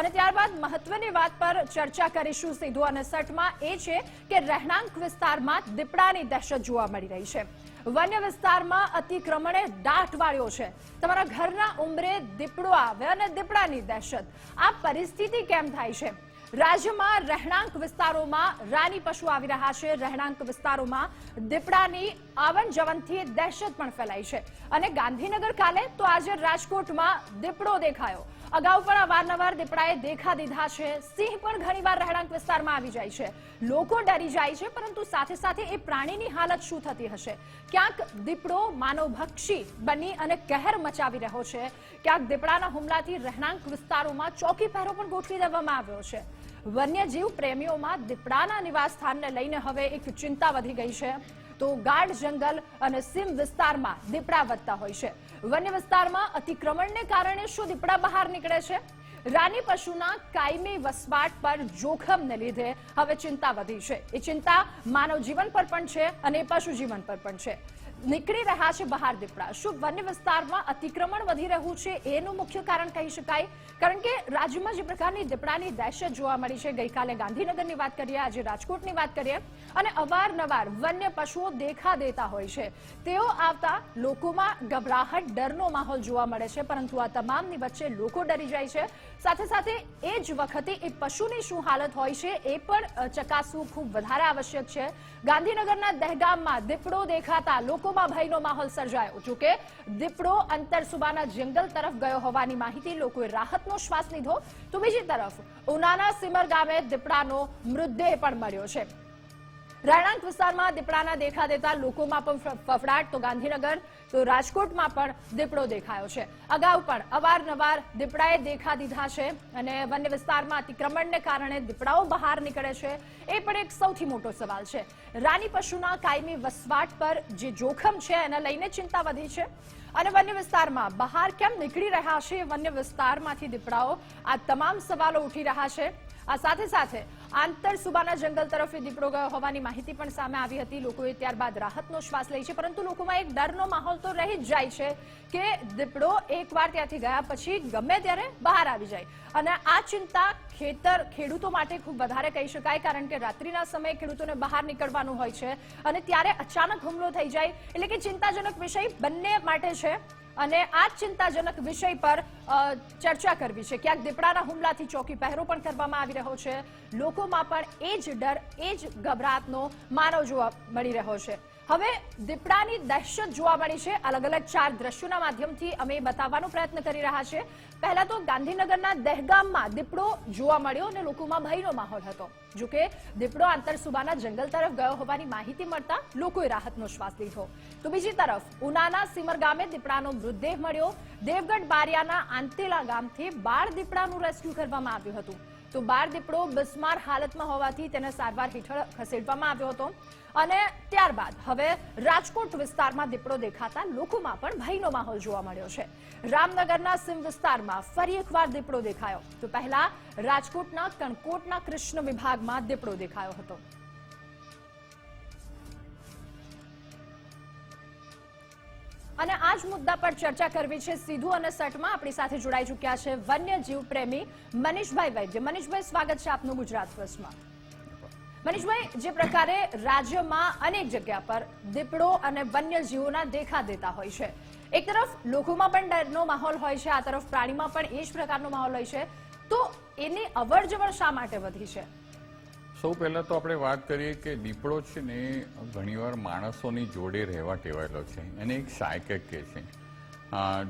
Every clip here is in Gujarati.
અને ત્યારબાદ મહત્વની વાત પર ચર્ચા કરીશું. સીધું અને સટમાં એ છે કે રહેણાંક વિસ્તારમાં દીપડાની દહેશત જોવા મળી રહી છે. વન્ય વિસ્તારમાં અતિક્રમણે દાટ વાળ્યો છે. તમારા ઘરના ઉંબરે દીપડો આવે અને દીપડાની દહેશત. આ પરિસ્થિતિ કેમ થાય છે? રાજ્યમાં રહેણાંક વિસ્તારોમાં રાની પશુ આવી રહ્યા છે. રહેણાંક વિસ્તારોમાં દીપડાની આવન જવનથી દહેશત પણ ફેલાઈ છે. અને ગાંધીનગર કાલે તો આજે રાજકોટમાં દીપડો દેખાયો. અગાઉ પણ અવારનવાર દીપડાએ દેખા દીધા છે. સિંહ પણ ઘણીવાર રહેણાંક વિસ્તારમાં આવી જાય છે. લોકો ડરી જાય છે, પરંતુ સાથે સાથે એ પ્રાણીની હાલત શું થતી હશે? ક્યાંક દીપડો માનવભક્ષી બની અને કહેર મચાવી રહ્યો છે. ક્યાંક દીપડાના હુમલાથી રહેણાંક વિસ્તારોમાં ચોકી પહેરો પણ ગોઠવી દેવામાં આવ્યો છે. વન્યજીવ પ્રેમીઓમાં દીપડાના નિવાસસ્થાનને લઈને હવે એક ચિંતા વધી ગઈ છે. તો ગાઢ જંગલ અને સીમ વિસ્તારમાં દીપડા વધતા હોય છે. વન્ય વિસ્તારમાં અતિક્રમણને કારણે શું દીપડા બહાર નીકળે છે? રાની પશુના કાયમી વસવાટ પર જોખમને લીધે હવે ચિંતા વધી છે. એ ચિંતા માનવ જીવન પર પણ છે અને પશુ જીવન પર પણ છે. નીકળી રહ્યા છે બહાર દીપડા. શું વન્ય વિસ્તારમાં અતિક્રમણ વધી રહ્યું છે એનું મુખ્ય કારણ કહી શકાય? કારણ કે રાજ્યમાં જે પ્રકારની દીપડાની દહેશત જોવા મળી છે, ગઈકાલે ગાંધીનગરની વાત કરીએ, આજે રાજકોટની વાત કરીએ, અને અવારનવાર વન્ય પશુઓ દેખા દેતા હોય છે. તેઓ આવતા લોકોમાં ગભરાહટ, ડરનો માહોલ જોવા મળે છે, પરંતુ આ તમામની વચ્ચે લોકો ડરી જાય છે. સાથે સાથે એ જ વખતે એ પશુની શું હાલત હોય છે એ પણ ચકાસવું ખૂબ વધારે આવશ્યક છે. ગાંધીનગરના દહેગામમાં દીપડો દેખાતા લોકોમાં ભયનો માહોલ સર્જાયો. જોકે દીપડો અંતરસુબાના જંગલ તરફ ગયો હોવાની માહિતી લોકોએ રાહતનો શ્વાસ લીધો. તો બીજી તરફ ઉનાના સિમર ગામે દીપડાનો મૃતદેહ પણ મળ્યો છે. રહેણાંક વિસ્તારમાં દીપડાના દેખા દેતા લોકોમાં પણ ફફડાટ. તો ગાંધીનગર, તો રાજકોટમાં પણ દીપડો દેખાયો છે. અગાઉ પણ અવારનવાર દીપડાએ દેખા દીધા છે અને વન્ય વિસ્તારમાં અતિક્રમણને કારણે દીપડાઓ બહાર નીકળે છે. એ પણ એક સૌથી મોટો સવાલ છે. રાની પશુના કાયમી વસવાટ પર જે જોખમ છે એને લઈને ચિંતા વધી છે? અને વન્ય વિસ્તારમાં બહાર કેમ નીકળી રહ્યા છે? વન્ય વિસ્તારમાંથી દીપડાઓ આ તમામ સવાલો ઉઠી રહ્યા છે. આ સાથે સાથે આંતર સુબાના જંગલ તરફ દીપડો ગયો હોવાની માહિતી પણ સામે આવી હતી. લોકોએ ત્યારબાદ રાહતનો શ્વાસ લે છે, પરંતુ લોકોમાં એક ડરનો માહોલ તો રહી જ જાય છે કે દીપડો એકવાર ત્યાંથી ગયા પછી ગમે ત્યારે બહાર આવી જાય. અને આ ચિંતા ખેતર ખેડૂતો માટે ખૂબ વધારે કહી શકાય, કારણ કે રાત્રિના સમયે ખેડૂતોને બહાર નીકળવાનું હોય છે અને ત્યારે અચાનક હુમલો થઈ જાય, એટલે કે ચિંતાજનક વિષય બંને માટે છે. અને આ ચિંતાજનક વિષય પર ચર્ચા કરવી છે. ક્યાંક દીપડાના હુમલાથી ચોકી પહેરો પણ કરવામાં આવી રહ્યો છે. લોકોમાં પણ એ જ ડર, એ જ ગભરાટનો માનવ જોવા મળી રહ્યો છે. હવે દીપડાની દહેશત જોવા મળી છે. અલગ અલગ ચાર દ્રશ્યોના માધ્યમથી અમે બતાવવાનો પ્રયત્ન કરી રહ્યા છે. પહેલા તો ગાંધીનગરના દહેગામમાં દીપડો જોવા મળ્યો અને લોકોમાં ભયનો માહોલ હતો. જોકે દીપડો આંતરસુબાના જંગલ તરફ ગયો હોવાની માહિતી મળતા લોકોએ રાહતનો શ્વાસ લીધો. તો બીજી તરફ, ઉનાના સિમર ગામે દીપડાનો મૃતદેહ મળ્યો. દેવગઢ બારિયાના આંતેલા ગામથી બાળ દીપડાનું રેસ્ક્યુ કરવામાં આવ્યું હતું. તો બાર દીપડો બિસ્માર હાલતમાં હોવાથી તેને સારવાર હેઠળ ખસેડવામાં આવ્યો હતો. અને ત્યારબાદ હવે રાજકોટ વિસ્તારમાં દીપડો દેખાતા લોકોમાં પણ ભયનો માહોલ જોવા મળ્યો છે. રામનગરના સિમ વિસ્તારમાં ફરી એકવાર દીપડો દેખાયો. તો પહેલા રાજકોટના કણકોટના કૃષ્ણ વિભાગમાં દીપડો દેખાયો હતો. અને આ જ મુદ્દા પર ચર્ચા કરવી છે સીધું અને સટમાં આપણી સાથે જોડાઈ ચૂક્યા છે વન્યજીવ પ્રેમી મનીષભાઈ વૈદ્ય. મનીષભાઈ, સ્વાગત છે આપનું ગુજરાત ફર્સ્ટમાં. મનીષભાઈ, જે પ્રકારે રાજ્યમાં અનેક જગ્યા પર દીપડો અને વન્યજીવોના દેખા દેતા હોય છે. એક તરફ લોકોમાં પણ ડરનો માહોલ હોય છે, આ તરફ પ્રાણીમાં પણ એ જ પ્રકારનો માહોલ હોય છે. તો એની અવર જવર શા માટે વધી છે? સૌ પહેલાં તો આપણે વાત કરીએ કે દીપડો છે ને, ઘણીવાર માણસોની જોડે રહેવા ટેવાયેલો છે એને એક સાયકેક કહે છે.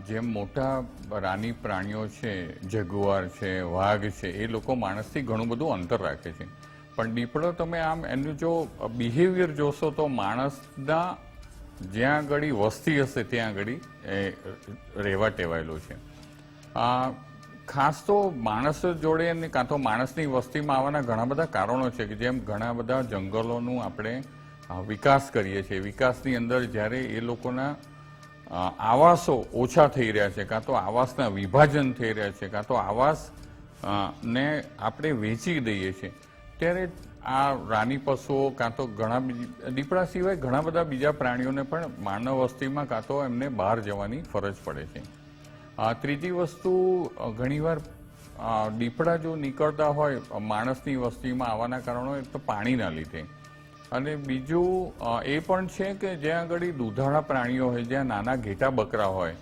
જેમ મોટા રાની પ્રાણીઓ છે, જગુઆર છે, વાઘ છે, એ લોકો માણસથી ઘણું બધું અંતર રાખે છે. પણ દીપડો તમે આમ એનું જો બિહેવિયર જોશો તો માણસના જ્યાં આગળ વસ્તી હશે ત્યાં આગળ એ રહેવા ટેવાયેલો છે. આ ખાસ તો માણસ જોડે અને કાં તો માણસની વસ્તીમાં આવવાના ઘણા બધા કારણો છે કે જેમ ઘણા બધા જંગલોનું આપણે વિકાસ કરીએ છીએ. વિકાસની અંદર જ્યારે એ લોકોના આવાસો ઓછા થઈ રહ્યા છે, કાં તો આવાસના વિભાજન થઈ રહ્યા છે, કાં તો આવાસ ને આપણે વેચી દઈએ છીએ, ત્યારે આ રાની પશુઓ, કાં તો ઘણા દીપડા સિવાય ઘણા બધા બીજા પ્રાણીઓને પણ માનવ વસ્તીમાં કાં તો એમને બહાર જવાની ફરજ પડે છે. આ ત્રીજી વસ્તુ ઘણીવાર દીપડા જો નીકળતા હોય માણસની વસ્તીમાં આવવાના કારણો એક તો પાણીના લીધે. અને બીજું એ પણ છે કે જ્યાં આગળ દૂધાળા પ્રાણીઓ હોય, જ્યાં નાના ઘેટા બકરા હોય,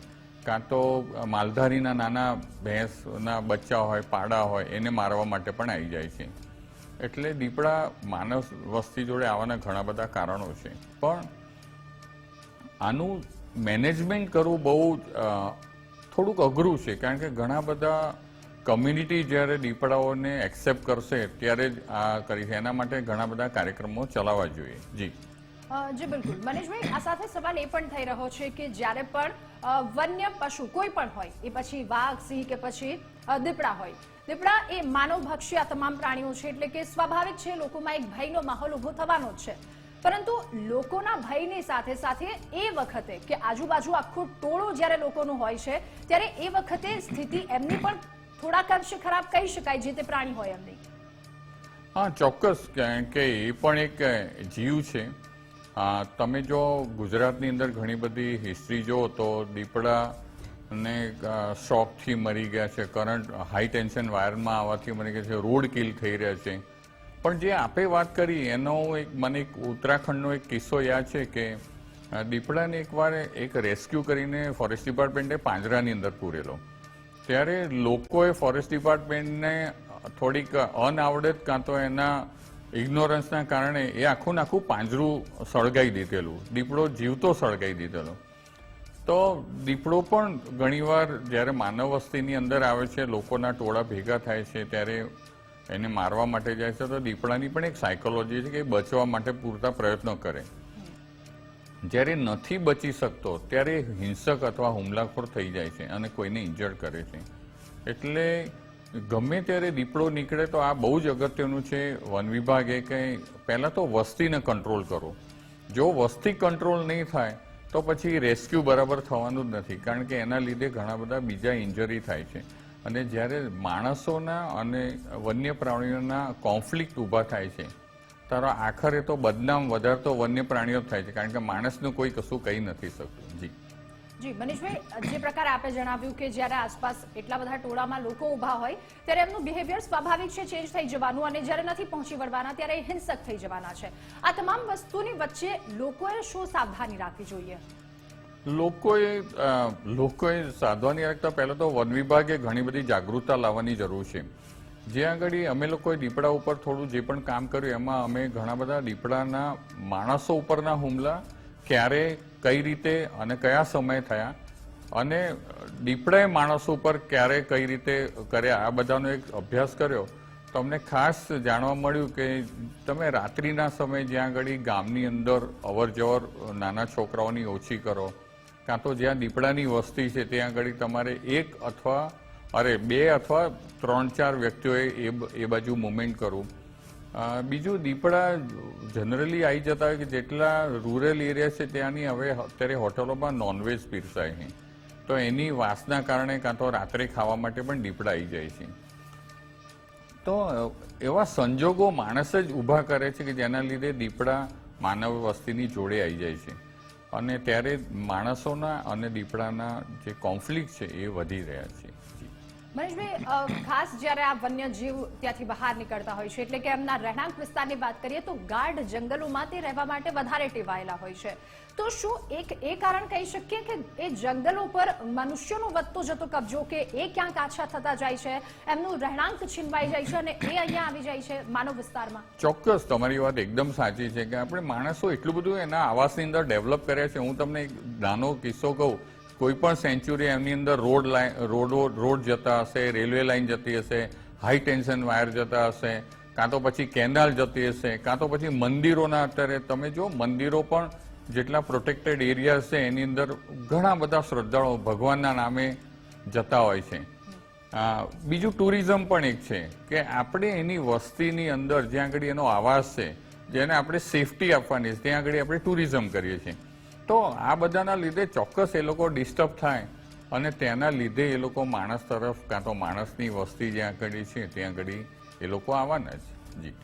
કાં તો માલધારીના નાના ભેંસના બચ્ચા હોય, પાડા હોય, એને મારવા માટે પણ આવી જાય છે. એટલે દીપડા માનવ વસ્તી જોડે આવવાના ઘણા બધા કારણો છે. પણ આનું મેનેજમેન્ટ કરવું બહુ થોડુંક અઘરું છે, કારણ કે ઘણા બધા કમ્યુનિટી જ્યારે દીપડાઓને એક્સેપ્ટ કરશે, ત્યારે જ આ કરી છે. એના માટે ઘણા બધા કાર્યક્રમો ચલાવવા જોઈએ. જી. જી, બિલકુલ. મનીષભાઈ, આ સાથે સવાલ એ પણ થઈ રહ્યો છે કે જ્યારે પણ વન્ય પશુ કોઈ પણ હોય, એ પછી વાઘ, સિંહ કે પછી દીપડા હોય. દીપડા એ માનવભક્ષી આ તમામ પ્રાણીઓ છે, એટલે કે સ્વાભાવિક છે, લોકોમાં એક ભયનો માહોલ ઊભો થવાનો જ છે. પરંતુ લોકોના ભયની સાથે સાથે એ વખતે કે આજુબાજુ આખું ટોળું જ્યારે લોકોનું હોય છે, ત્યારે એ વખતે સ્થિતિ એમની પણ થોડાક અંશે ખરાબ કહી શકાય જે તે પ્રાણી હોય એમની. હા, ચોક્કસ કે એ પણ એક જીવ છે. તમે જો ગુજરાતની અંદર ઘણી બધી હિસ્ટ્રી જુઓ તો દીપડા ને શોકથી મરી ગયા છે કરંટ હાઈ ટેન્શન વાયરમાં આવવાથી મરી ગયા છે રોડ કિલ થઈ રહ્યા છે. પણ જે આપે વાત કરી, એનો એક મને એક ઉત્તરાખંડનો એક કિસ્સો યાદ છે કે દીપડાને એકવાર એક રેસ્ક્યુ કરીને ફોરેસ્ટ ડિપાર્ટમેન્ટે પાંજરાની અંદર પૂરેલો. ત્યારે લોકોએ ફોરેસ્ટ ડિપાર્ટમેન્ટને થોડીક અનાવડત કાં તો એના ઇગ્નોરન્સના કારણે એ આખું નાખું પાંજરું સળગાઈ દીધેલું. દીપડો જીવતો સળગાઈ દીધેલો. તો દીપડો પણ ઘણીવાર જ્યારે માનવ વસ્તીની અંદર આવે છે, લોકોના ટોળા ભેગા થાય છે, ત્યારે એને મારવા માટે જાય છે તો દીપડાની પણ એક સાયકોલોજી છે કે બચવા માટે પૂરતા પ્રયત્નો કરે. જ્યારે નથી બચી શકતો, ત્યારે હિંસક અથવા હુમલાખોર થઈ જાય છે અને કોઈને ઇન્જર્ડ કરે છે. એટલે ગમે ત્યારે દીપડો નીકળે તો આ બહુ જ અગત્યનું છે. વન વિભાગે કે પહેલાં તો વસ્તીને કંટ્રોલ કરો. જો વસ્તી કંટ્રોલ નહીં થાય, તો પછી રેસ્ક્યુ બરાબર થવાનું જ નથી. કારણ કે એના લીધે ઘણા બધા બીજા ઇન્જરી થાય છે. અને જ્યારે માણસોના અને વન્ય પ્રાણીઓના કોન્ફ્લિક્ટ ઊભા થાય છે, તારો આખરે તો બદનામ વધારે તો વન્ય પ્રાણીઓ થાય છે, કારણ કે માણસનું કોઈ કશું કહી નથી શકતું. જી. જી, મનીષભાઈ, જે પ્રકારે આપે જણાવ્યું કે જ્યારે આસપાસ એટલા બધા ટોળામાં લોકો ઊભા હોય, ત્યારે એમનું બિહેવિયર સ્વાભાવિક છે ચેન્જ થઈ જવાનું અને જ્યારે નથી પહોંચી વળવાના, ત્યારે હિંસક થઈ જવાના છે. આ તમામ વસ્તુની વચ્ચે લોકોએ શું સાવધાની રાખવી જોઈએ? લોકોએ લોકોએ સાધવાની રાખતા પહેલાં તો વન વિભાગે ઘણી બધી જાગૃતતા લાવવાની જરૂર છે. જ્યાં આગળ અમે લોકોએ દીપડા ઉપર થોડું જે પણ કામ કર્યું, એમાં અમે ઘણા બધા દીપડાના માણસો ઉપરના હુમલા ક્યારે, કઈ રીતે અને કયા સમયે થયા અને દીપડાએ માણસો ઉપર ક્યારે કઈ રીતે કર્યા, આ બધાનો એક અભ્યાસ કર્યો. તો અમને ખાસ જાણવા મળ્યું કે તમે રાત્રિના સમયે જ્યાં આગળ ગામની અંદર અવર જવર નાના છોકરાઓની ઓછી કરો કાં તો જ્યાં દીપડાની વસ્તી છે, ત્યાં આગળ તમારે એક અથવા, અરે બે અથવા ત્રણ ચાર વ્યક્તિઓએ એ એ બાજુ મુવમેન્ટ કરવું. બીજું દીપડા જનરલી આવી જતા હોય કે જેટલા રૂરલ એરિયા છે, ત્યાંની હવે અત્યારે હોટલોમાં નોનવેજ પીરસાય છે. તો એની વાસના કારણે કાં તો રાત્રે ખાવા માટે પણ દીપડા આવી જાય છે. તો એવા સંજોગો માણસ જ ઊભા કરે છે કે જેના લીધે દીપડા માનવ વસ્તીની જોડે આવી જાય છે. અને ત્યારે માણસોના અને દીપડાના જે કોન્ફ્લિક્ટ છે એ વધી રહ્યા છે. મનીષભાઈ ખાસ જ્યારે આ વન્ય જીવ ત્યાંથી બહાર નીકળતા હોય છે, એટલે કે એમના રહેણાંક વિસ્તારની વાત કરીએ તો ગાઢ જંગલોમાં તે રહેવા માટે વધારે ટેવાયેલા હોય છે. તો શું એક, એ કારણ કહી શકીએ કે એ જંગલો પર મનુષ્યનો વધતો જતો કબજો કે એ ક્યાંક આછા થતા જાય છે, એમનું રહેણાંક છીનવાઈ જાય છે અને એ અહીંયા આવી જાય છે માનવ વિસ્તારમાં? ચોક્કસ, તમારી વાત એકદમ સાચી છે કે આપણે માણસો એટલું બધું એના આવાસની અંદર ડેવલપ કર્યા છે. હું તમને એક નાનો કિસ્સો કહું. કોઈ પણ સેન્ચુરી એમની અંદર રોડ લાઈન રોડો, રોડ જતા હશે, રેલવે લાઈન જતી હશે, હાઈ ટેન્શન વાયર જતા હશે, કાં તો પછી કેનાલ જતી હશે, કાં તો પછી મંદિરોના અત્યારે તમે જો મંદિરો પણ જેટલા પ્રોટેક્ટેડ એરિયા છે, એની અંદર ઘણા બધા શ્રદ્ધાળુઓ ભગવાનના નામે જતા હોય છે. બીજું ટુરિઝમ પણ એક છે કે આપણે એની વસ્તીની અંદર જ્યાં આગળ એનો આવાસ છે, જેને આપણે સેફટી આપવાની છે, ત્યાં આગળ આપણે ટુરિઝમ કરીએ છીએ. તો આ બધાના લીધે ચોક્કસ એ લોકો ડિસ્ટર્બ થાય અને તેના લીધે એ લોકો માણસ તરફ કાં તો માણસની વસ્તી જ્યાં આગળ છે, ત્યાં આગળ એ લોકો આવવાના જ. જી.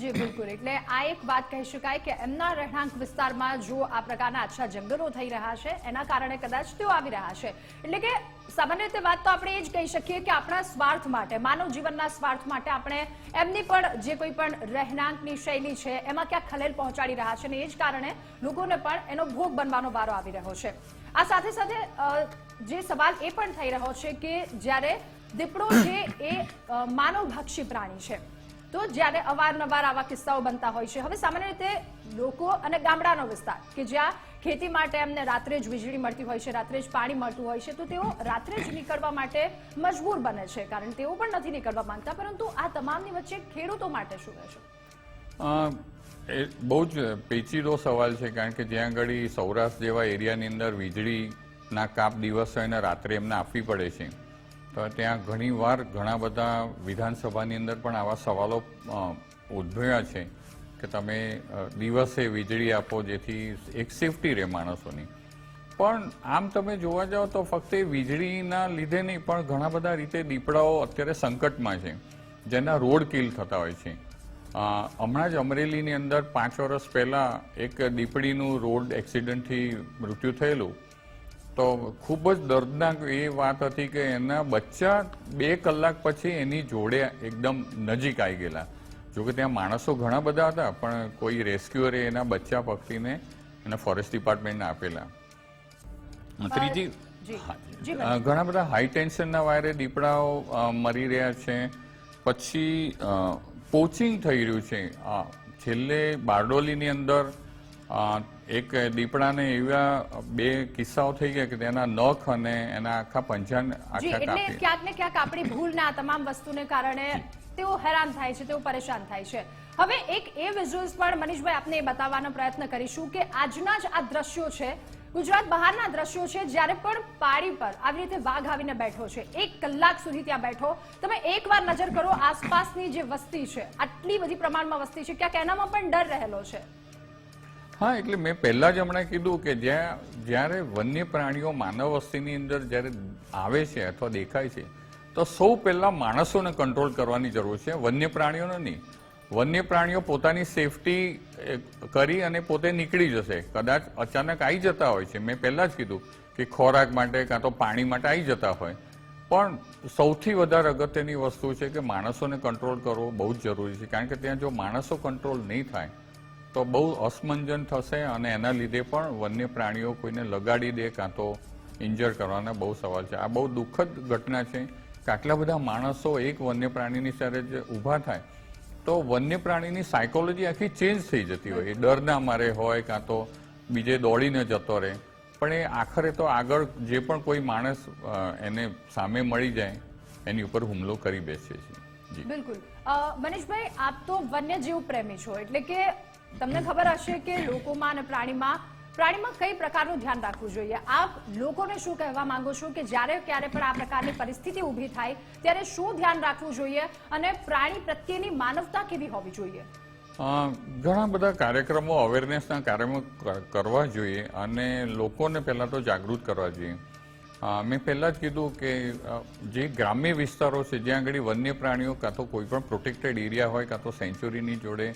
જી, બિલકુલ. એટલે આ એક વાત કહી શકાય કે એમના રહેણાંક વિસ્તારમાં જો આ પ્રકારના આછા જંગલો થઈ રહ્યા છે, એના કારણે કદાચ તેઓ આવી રહ્યા છે. એટલે કે સામાન્ય રીતે વાત તો આપણે એ જ કહી શકીએ કે આપણા સ્વાર્થ માટે, માનવ જીવનના સ્વાર્થ માટે આપણે એમની પણ જે કોઈ પણ રહેણાંકની શૈલી છે, એમાં ક્યાંક ખલેલ પહોંચાડી રહ્યા છે અને એ જ કારણે લોકોને પણ એનો ભોગ બનવાનો વારો આવી રહ્યો છે. આ સાથે સાથે જે સવાલ એ પણ થઈ રહ્યો છે કે જ્યારે દીપડો છે એ માનવભક્ષી પ્રાણી છે તો જ્યારે અવારનવાર આવા કિસ્સાઓ બનતા હોય છે. હવે સામાન્ય રીતે લોકો અને ગામડાનો વિસ્તાર કે જ્યાં ખેતી માટે એમને રાત્રે જ વીજળી મળતી હોય છે, રાત્રે જ પાણી મળતું હોય છે, તો તેઓ રાત્રે જ નીકળવા માટે મજબૂર બને છે. કારણ તેઓ પણ નથી નીકળવા માંગતા, પરંતુ આ તમામની વચ્ચે ખેડૂતો માટે શું રહેશે? એ બહુ જ પેચીદો સવાલ છે, કારણ કે જ્યાં આગળ સૌરાષ્ટ્ર જેવા એરિયાની અંદર વીજળીના કાપ દિવસે અને રાત્રે એમને આપવી પડે છે. તો ત્યાં ઘણીવાર ઘણા બધા વિધાનસભાની અંદર પણ આવા સવાલો ઉદ્ભવ્યા છે કે તમે દિવસે વીજળી આપો જેથી એક સેફટી રહે માણસોની. પણ આમ તમે જોવા જાઓ તો ફક્ત વીજળીના લીધે નહીં, પણ ઘણા બધા રીતે દીપડાઓ અત્યારે સંકટમાં છે, જેના રોડ કિલ થતા હોય છે. હમણાં જ અમરેલીની અંદર પાંચ વર્ષ પહેલાં એક દીપડીનું રોડ એક્સિડન્ટથી મૃત્યુ થયેલું. તો ખૂબ જ દર્દનાક એ વાત હતી કે એના બચ્ચા બે કલાક પછી એની જોડે એકદમ નજીક આવી ગયેલા. જોકે ત્યાં માણસો ઘણા બધા હતા પણ કોઈ રેસ્ક્યુઅરે એના બચ્ચા પકડીને એના ફોરેસ્ટ ડિપાર્ટમેન્ટને આપેલા. ત્રીજી ઘણા બધા હાઈ ટેન્શનના વાયરે દીપડાઓ મરી રહ્યા છે. પછી પોચિંગ થઈ રહ્યું છે. છેલ્લે બારડોલીની અંદર એક દીપડાને એવા બે કિસ્સાઓ થઈ ગયા કે તેના નખ અને એના આખા પંજાન આખા કાપી. ક્યાંક ને ક્યાંક આપણી ભૂલના ના તમામ વસ્તુને કારણે તેઓ હેરાન થાય છે તેઓ પરેશાન થાય છે. હવે એક એ વિઝ્યુઅલ્સ પણ મનીષભાઈ આપને એ બતાવવાનો પ્રયત્ન કરીશું કે આજના જ આ દ્રશ્યો છે ગુજરાત બહારના દ્રશ્યો છે જ્યારે પણ પાડી પર આવી રીતે વાઘ આવીને બેઠો છે એક કલાક સુધી ત્યાં બેઠો. તમે એકવાર નજર કરો આસપાસની જે વસ્તી છે આટલી બધી પ્રમાણમાં વસ્તી છે ક્યાંક એનામાં પણ ડર રહેલો છે. હા, એટલે મેં પહેલા જ હમણાં કીધું કે જ્યાં જ્યારે વન્ય પ્રાણીઓ માનવ વસ્તીની અંદર જ્યારે આવે છે અથવા દેખાય છે, તો સૌ પહેલાં માણસોને કંટ્રોલ કરવાની જરૂર છે વન્ય પ્રાણીઓને નહીં. વન્ય પ્રાણીઓ પોતાની સેફટી કરી અને પોતે નીકળી જશે. કદાચ અચાનક આવી જતા હોય છે. મેં પહેલાં જ કીધું કે ખોરાક માટે કાં તો પાણી માટે આવી જતા હોય. પણ સૌથી વધારે અગત્યની વસ્તુ છે કે માણસોને કંટ્રોલ કરવો બહુ જ જરૂરી છે. કારણ કે ત્યાં જો માણસો કંટ્રોલ નહીં થાય તો બહુ અસમંજન થશે અને એના લીધે પણ વન્ય પ્રાણીઓ કોઈને લગાડી દે કાં તો ઇન્જર કરવાના બહુ સવાલ છે. આ બહુ દુઃખદ ઘટના છે કે આટલા બધા માણસો એક વન્ય પ્રાણીની સાથે જે ઊભા થાય તો વન્ય પ્રાણીની સાયકોલોજી આખી ચેન્જ થઈ જતી હોય. એ ડરના મારે હોય કાં તો બીજે દોડીને જતો રહે. પણ એ આખરે તો આગળ જે પણ કોઈ માણસ એને સામે મળી જાય, એની ઉપર હુમલો કરી બેસે છે. બિલકુલ. મનીષભાઈ, આપ તો વન્યજીવ પ્રેમી છો. એટલે કે તમને ખબર હશે કે લોકોમાં અને પ્રાણીમાં પ્રાણીમાં કઈ પ્રકારનું ધ્યાન રાખવું જોઈએ? આપ લોકોને શું કહેવા માંગો છો કે જ્યારે ક્યારે પણ આ પ્રકારની પરિસ્થિતિ ઊભી થાય, ત્યારે શું ધ્યાન રાખવું જોઈએ અને પ્રાણી પ્રત્યેની માનવતા કેવી હોવી જોઈએ? ઘણા બધા કાર્યક્રમો અવેરનેસના કાર્યક્રમો કરવા જોઈએ અને લોકોને પહેલાં તો જાગૃત કરવા જોઈએ. મેં પહેલાં જ કીધું કે જે ગ્રામ્ય વિસ્તારો છે, જ્યાં આગળ વન્ય પ્રાણીઓ કાં તો કોઈ પણ પ્રોટેક્ટેડ એરિયા હોય, કાં તો સેન્ચુરીની જોડે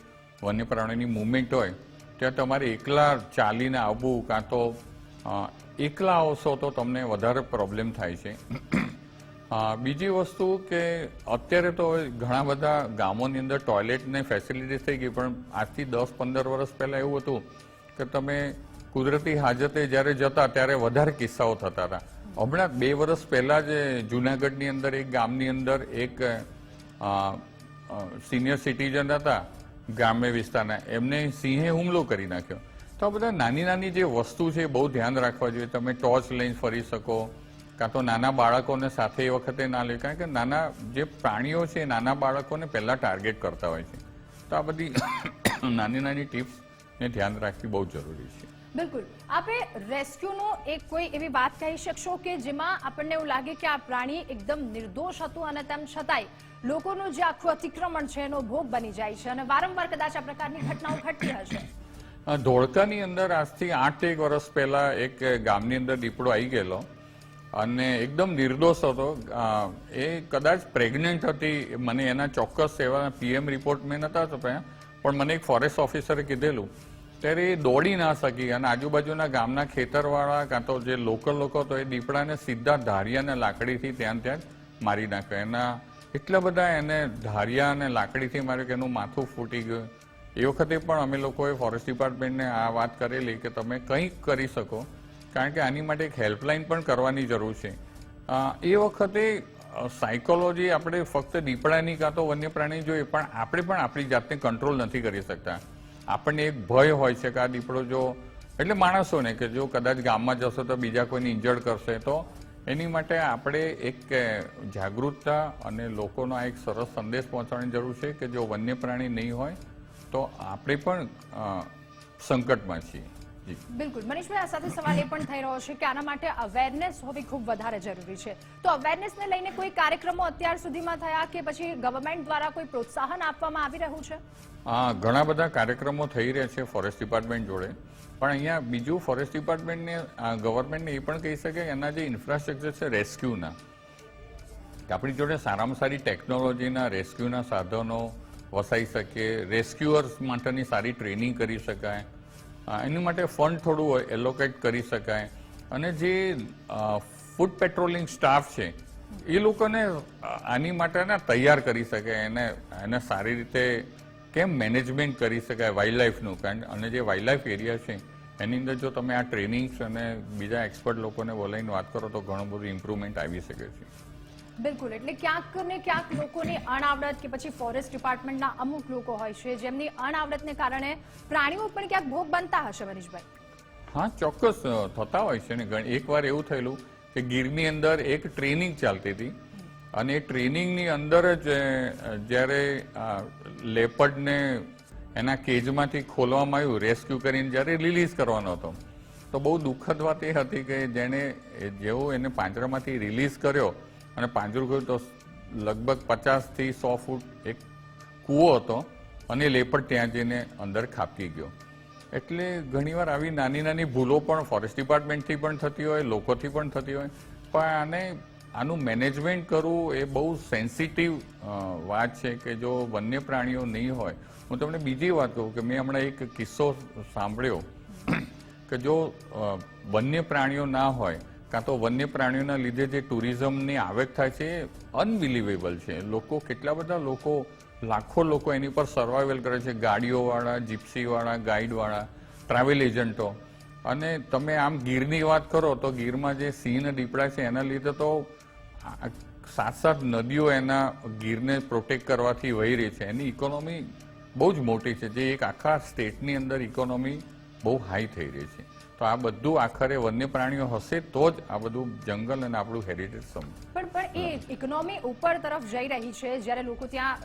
વન્ય પ્રાણીની મુવમેન્ટ હોય, ત્યાં તમારે એકલા ચાલીને આવવું કાં તો એકલા આવશો તો તમને વધારે પ્રોબ્લેમ થાય છે. બીજી વસ્તુ કે અત્યારે તો ઘણા બધા ગામોની અંદર ટોયલેટને ફેસિલિટી થઈ ગઈ, પણ આજથી દસ પંદર વર્ષ પહેલાં એવું હતું કે તમે કુદરતી હાજતે જ્યારે જતા ત્યારે વધારે કિસ્સાઓ થતા હતા. હમણાં બે વર્ષ પહેલાં જ જુનાગઢની અંદર એક ગામની અંદર એક સિનિયર સિટીઝન હતા ગ્રામ્ય વિસ્તારના. એમને સિંહે હુમલો કરી નાખ્યો. તો આ બધા નાની નાની જે વસ્તુ છે બહુ ધ્યાન રાખવા જોઈએ. તમે ટોર્ચ લઈને ફરી શકો, કાં તો નાના બાળકોને સાથે એ વખતે ના લે. કારણ કે નાના જે પ્રાણીઓ છે નાના બાળકોને પહેલાં ટાર્ગેટ કરતા હોય છે. તો આ બધી નાની નાની ટિપ્સ ને ધ્યાન રાખવી બહુ જરૂરી છે. બિલકુલ. આપે રેસ્ક્યુનો એક કોઈ એવી વાત કહી શકશો કે જેમાં આપણને એવું લાગે કે આ પ્રાણી એકદમ નિર્દોષ હતું અને તેમ છતાંય લોકોનું જે આખું અતિક્રમણ છે એનો ભોગ બની જાય છે અને વારંવાર કદાચ આ પ્રકારની ઘટનાઓ ઘટતી હશે. ધોળકાની અંદર આજથી આઠ એક વર્ષ પહેલા એક ગામની અંદર દીપડો આવી ગયેલો અને એકદમ નિર્દોષ હતો. એ કદાચ પ્રેગ્નન્ટ હતી, મને એના ચોક્કસ એવા પીએમ રિપોર્ટ મેં નતા છપાયા પણ મને એક ફોરેસ્ટ ઓફિસરે કીધેલું, ત્યારે એ દોડી ના શકી અને આજુબાજુના ગામના ખેતરવાળા કાં તો જે લોકલ લોકો હતો એ દીપડાને સીધા ધારિયાને લાકડીથી ત્યાં ત્યાં મારી નાખ્યો એના એટલા બધા એને ધારિયા અને લાકડીથી માર્યું કે એનું માથું ફૂટી ગયું. એ વખતે પણ અમે લોકોએ ફોરેસ્ટ ડિપાર્ટમેન્ટને આ વાત કરેલી કે તમે કંઈક કરી શકો, કારણ કે આની માટે એક હેલ્પલાઇન પણ કરવાની જરૂર છે. એ વખતે સાયકોલોજી આપણે ફક્ત દીપડાની કાં તો વન્ય પ્રાણી જોઈએ, પણ આપણે પણ આપણી જાતને કંટ્રોલ નથી કરી શકતા. આપણને એક ભય હોય છે કે આ દીપડો જો, એટલે માણસોને કે જો કદાચ ગામમાં જશો તો બીજા કોઈને ઇન્જર્ડ કરશે તો એની માટે આપણે એક જાગૃતતા અને લોકોનો આ એક સરસ સંદેશ પહોંચાડવાની જરૂર છે કે જો વન્ય પ્રાણી નહીં હોય, તો આપણે પણ સંકટમાં છીએ. બિલકુલ. મનીષભાઈ, આ સાથે સવાલ એ પણ થઈ રહ્યો છે કે આના માટે અવેરનેસ હોવી ખૂબ વધારે જરૂરી છે. તો અવેરનેસને લઈને કોઈ કાર્યક્રમો અત્યાર સુધીમાં થયા કે પછી ગવર્મેન્ટ દ્વારા કોઈ પ્રોત્સાહન આપવામાં આવી રહ્યું છે? ઘણા બધા કાર્યક્રમો થઈ રહ્યા છે ફોરેસ્ટ ડિપાર્ટમેન્ટ જોડે. પણ અહીંયા બીજું ફોરેસ્ટ ડિપાર્ટમેન્ટને ગવર્મેન્ટને એ પણ કહી શકે એના જે ઇન્ફ્રાસ્ટ્રક્ચર છે રેસ્ક્યુના કે આપણી જોડે સારામાં સારી ટેકનોલોજીના રેસ્ક્યુના સાધનો વસાઈ શકીએ રેસ્ક્યુઅર્સ માટેની સારી ટ્રેનિંગ કરી શકાય. એની માટે ફંડ થોડું એલોકેટ કરી શકાય. અને જે ફૂડ પેટ્રોલિંગ સ્ટાફ છે, એ લોકોને આની માટેના તૈયાર કરી શકાય એને એને સારી રીતે કેમ મેનેજમેન્ટ કરી શકાય વાઇલ્ડ લાઈફનું કારણ અને જે વાઇલ્ડ લાઈફ એરિયા છે, એની અંદર જો તમે આ ટ્રેનિંગ્સ અને બીજા એક્સપર્ટ લોકોને બોલાવીને વાત કરો તો ઘણું બધું ઇમ્પ્રુવમેન્ટ આવી શકે છે. બિલકુલ, એટલે ક્યાંક ને ક્યાંક લોકોની અણાવડત કે પછી ફોરેસ્ટ ડિપાર્ટમેન્ટના અમુક લોકો હોય છે, જેમની અણાવડતને કારણે પ્રાણીઓ પણ ક્યાંક ભોગ બનતા હશે, મનીષભાઈ? હા, ચોક્કસ થતા હોય છે ને એકવાર એવું થયેલું કે ગીરની અંદર એક ટ્રેનિંગ ચાલતી હતી અને એ ટ્રેનિંગની અંદર જ જ્યારે લેપર્ડને એના કેજમાંથી ખોલવામાં આવ્યું રેસ્ક્યુ કરીને જ્યારે રિલીઝ કરવાનો હતો, તો બહુ દુઃખદ વાત એ હતી કે જેણે, જેવો એને પાંજરામાંથી રિલીઝ કર્યો અને પાંજરું ગયું તો લગભગ પચાસથી સો ફૂટ એક કૂવો હતો અને લેપર ત્યાં જઈને અંદર ખાપકી ગયો. એટલે ઘણીવાર આવી નાની નાની ભૂલો પણ ફોરેસ્ટ ડિપાર્ટમેન્ટથી પણ થતી હોય, લોકોથી પણ થતી હોય. પણ આને, આનું મેનેજમેન્ટ કરવું એ બહુ સેન્સિટિવ વાત છે કે જો વન્ય પ્રાણીઓ નહીં હોય. હું તમને બીજી વાત કહું કે મેં હમણાં એક કિસ્સો સાંભળ્યો કે જો વન્ય પ્રાણીઓ ના હોય કાં તો વન્ય પ્રાણીઓના લીધે જે ટુરિઝમની આવક થાય છે એ અનબિલિવેબલ છે. લોકો કેટલા બધા લોકો, લાખો લોકો એની પર સર્વાઈવલ કરે છે. ગાડીઓવાળા જીપ્સીવાળા ગાઈડવાળા ટ્રાવેલ એજન્ટો અને તમે આમ ગીરની વાત કરો તો ગીરમાં જે સિંહ દીપડા છે એના લીધે તો સાત સાત નદીઓ એના ગીરને પ્રોટેક્ટ કરવાથી વહી રહી છે. એની ઇકોનોમી બહુ જ મોટી છે. જે એક આખા સ્ટેટની અંદર ઇકોનોમી બહુ હાઈ થઈ રહી છે. તો આ બધું આખરે વન્ય પ્રાણીઓ હશે તો જ આ બધું જંગલ અને આપણું હેરિટેજ પણ પણ એ ઇકોનોમી ઉપર તરફ જઈ રહી છે જ્યારે લોકો ત્યાં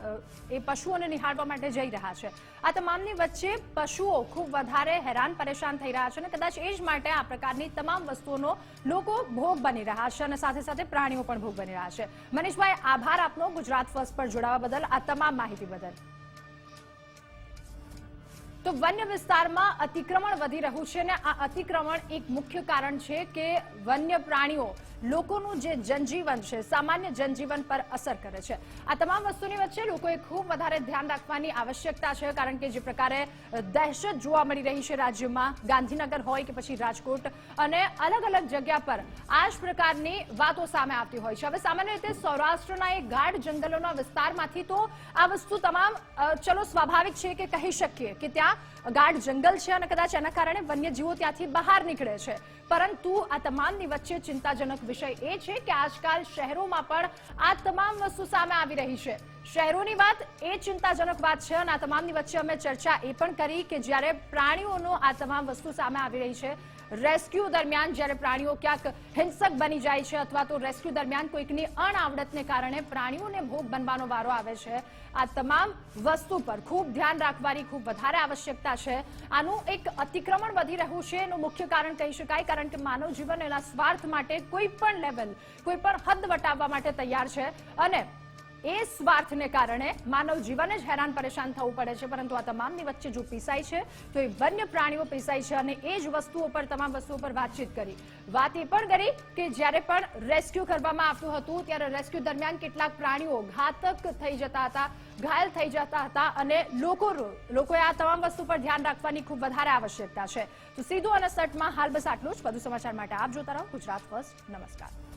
એ પશુઓને નિહાળવા માટે જઈ રહ્યા છે. આ તમામની વચ્ચે પશુઓ ખૂબ વધારે હેરાન પરેશાન થઈ રહ્યા છે અને કદાચ એ જ માટે આ પ્રકારની તમામ વસ્તુઓનો લોકો ભોગ બની રહ્યા છે અને સાથે સાથે પ્રાણીઓ પણ ભોગ બની રહ્યા છે. મનીષભાઈ આભાર આપનો ગુજરાત ફર્સ્ટ પર જોડાવા બદલ આ તમામ માહિતી બદલ. તો વન્ય વિસ્તારમાં અતિક્રમણ વધી રહ્યું છે અને આ અતિક્રમણ એક મુખ્ય કારણ છે કે વન્ય પ્રાણીઓ લોકોનું જે જનજીવન છે, સામાન્ય જનજીવન પર અસર કરે છે. આ તમામ વસ્તુની વચ્ચે લોકોએ ખૂબ વધારે ધ્યાન રાખવાની આવશ્યકતા છે, કારણ કે જે પ્રકારે દહેશત જોવા મળી રહી છે રાજ્યમાં, ગાંધીનગર હોય કે પછી રાજકોટ અને અલગ અલગ જગ્યા પર આ જ પ્રકારની વાતો સામે આવતી હોય છે. હવે સામાન્ય રીતે સૌરાષ્ટ્રના એ ગાઢ જંગલોના વિસ્તારમાંથી તો આ વસ્તુ તમામ ચલો સ્વાભાવિક છે કે કહી શકીએ કે ત્યાં ગાઢ જંગલ છે અને કદાચ એના કારણે વન્યજીવો ત્યાંથી બહાર નીકળે છે. પરંતુ આ તમામની વચ્ચે ચિંતાજનક વિષય એ છે કે આજકાલ શહેરોમાં પણ આ તમામ વસ્તુ સામે આવી રહી છે. શહેરોની વાત એ ચિંતાજનક વાત છે અને આ તમામની વચ્ચે અમે ચર્ચા એ પણ કરી કે જ્યારે પ્રાણીઓનો આ તમામ વસ્તુ સામે આવી રહી છે રેસ્ક્યુ દરમિયાન જ્યારે પ્રાણીઓ ક્યાંક હિંસક બની જાય છે અથવા તો રેસ્ક્યુ દરમિયાન કોઈકની અણઆવડતને કારણે પ્રાણીઓને ભોગ બનવાનો વારો આવે છે, આ તમામ વસ્તુ પર ખૂબ ધ્યાન રાખવાની ખૂબ વધારે આવશ્યકતા છે. આનું એક અતિક્રમણ વધી રહ્યું છે, એનું મુખ્ય કારણ કહી શકાય કારણ કે માનવ જીવન એના સ્વાર્થ માટે કોઈ પણ લેવલ કોઈ પણ હદ વટાવવા માટે તૈયાર છે અને એ સ્વાર્થને કારણે માનવ જીવન જ હેરાન પરેશાન થવું પડે છે, પરંતુ આ તમામની વચ્ચે જો પીસાય છે, તો એ વન્ય પ્રાણીઓ પીસાય છે અને એ જ વસ્તુઓ પર, તમામ વસ્તુઓ પર વાતચીત કરી. વાત એ પણ કરી કે જ્યારે પણ રેસ્ક્યુ કરવામાં આવતું હતું, ત્યારે રેસ્ક્યુ દરમિયાન કેટલાક પ્રાણીઓ ઘાતક થઈ જતા હતા, ઘાયલ થઈ જતા હતા અને લોકો લોકોએ આ તમામ વસ્તુ પર ધ્યાન રાખવાની ખૂબ વધારે આવશ્યકતા છે. તો સીધું અને સટમાં હાલ બસ આટલું જ. વધુ સમાચાર માટે આપ જોતા રહો ગુજરાત ફર્સ્ટ. નમસ્કાર.